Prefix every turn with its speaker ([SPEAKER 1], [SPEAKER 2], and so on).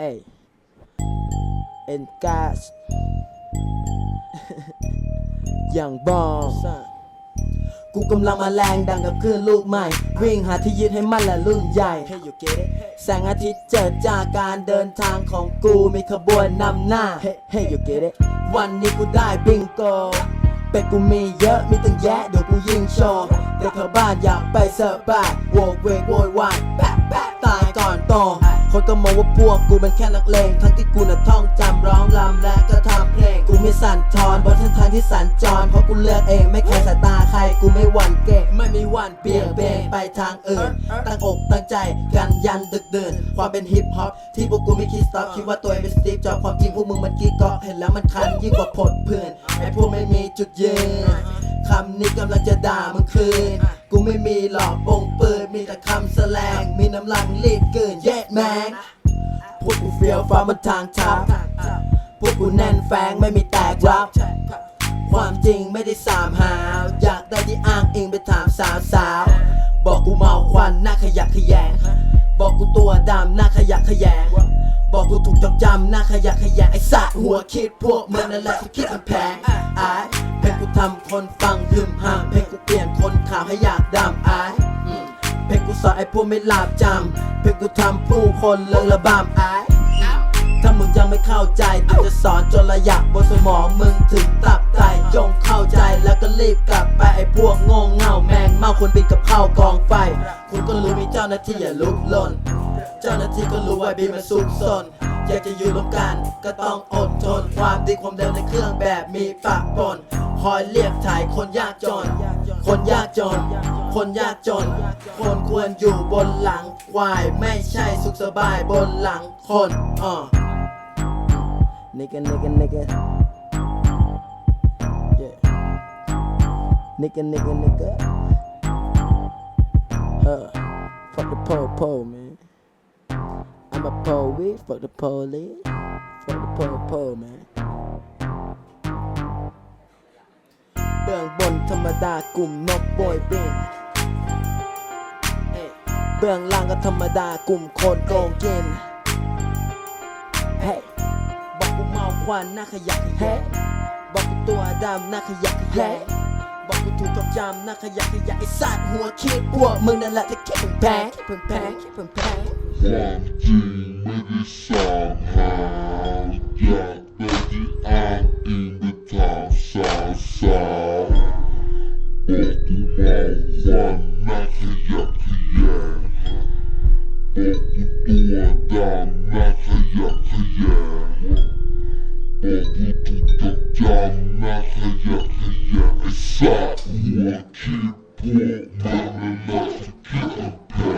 [SPEAKER 1] เอ้ยเอ็นกาสอย่างบอสกูกำลังมาแรงดังกับคลื่นลูกใหม่ วิ่งหาที่ยึดให้มันและรุ่นใหญ่ Hey you get it แสงอาทิตย์เจิดจากการเดินทางของกูมีขบวนนำหน้า Hey hey you get it วันนี้กูได้บิงโกเป็ดกูมีเยอะมีตั้งแยะเดี๋ยวกูยิงโชว์เด็กแถวบ้านอยากไปเสิร์ฟบายโวกเวกโวยวายแปะแปะ ตายก่อนโต คนก็มองว่าพวกกูเป็นแค่นักเลง ทั้งที่กูน่ะท่องจำร้องรำและก็ทำเพลง กูไม่สั่นทอนบนเส้นทางที่สัญจร เพราะกูเลือกเองไม่แคร์สายตาใคร กูไม่หวั่นเกะไม่มีวันเปลี่ยนเบนไปทางอื่น ตั้งอกตั้งใจกันยันดึกดื่น ความเป็นฮิปฮอปที่พวกกูไม่คิดสต็อปคิดว่าตัวเองเป็นสตีฟจ็อบส์ความจริงพวกมึงมันกี้ก๊อกเห็นแล้วมันคันยิ่งกว่าผดเพื่อนไอ้พวกไม่มีจุดยืนคำนี้กำลังจะด่ามึงคืน กูไม่มีหลอกปงปืนมีแต่คำแสลง มีน้ำลังรีบเกินเย็ดแมงพวกกูเฟี้ยวฟ้าบนทางท้าพวกกูแน่นแฟงไม่มีแตกรับ ความจริงไม่ได้สามหาว อยากได้ที่อ้างอิงไปถามสาวสาวบอกกูเมาควันหน้าขยะขยง บอกกูตัวดำหน้าขยะขยง บอกกูถูกจำจำหน้าขยะขยงไอ้สัตว์หัวคิดพวกมึงนั่นแหละที่คิดมันแพงอายเพลงกูทำคนฟังหืมห้าเพลง ลี่ยนคนข่าวให้อยากดำอายอืมเพลงกูสอนไอ้พวกไม่หลาบจำเพลงกูทำผู้คนเลิกระบำอายถ้ามึงยังไม่เข้าใจกูจะสอนจนระยับบนสมองมึงถึงตับไตจงเข้าใจแล้วก็รีบกลับไปไอ้พวกโง่เง่าแมงเมาคนบินกับข้าวกองไฟ คุณก็รู้มีเจ้าหน้าที่อย่าลุกลน เจ้าหน้าที่ก็รู้ว่าบีมันซุกซนอยากจะอยู่ร่วมกันก็ต้องอดทน ความดีความเร็วในเครื่องแบบมีปะปนคอยเรียกถ่ายคนยากจน คนยากจน คนยากจน คนควรอยู่บนหลังควาย ไม่ใช่สุขสบายบนหลังคนอ่อ Nigga, nigga, nigga. Yeah. Nigga, nigga, nigga. Huh. Fuck the pole, pole, man. I'm a poet. Fuck the police. Fuck the pole, pole, man. บื้องบนธรรมดากลุ่มนกโบยบินเอ้ยเบื้องล่างก็ธรรมดากลุ่มคนโกงกินเฮ้ยบอกกูเมาควันหน้าขยะแขยงบอกกูตัวดำหน้าขยะแขยงบอกกูถูกจำจำหน้าขยะแขยงไอ้สัตว์หัวคิดพวกมึงนั่นแหละที่คิดแพงคิดแพงคิดแพง
[SPEAKER 2] ความจริงไม่ได้สามหาวอยาก บอกกูตัวดำหน้าขยะแขยงบอกกูถู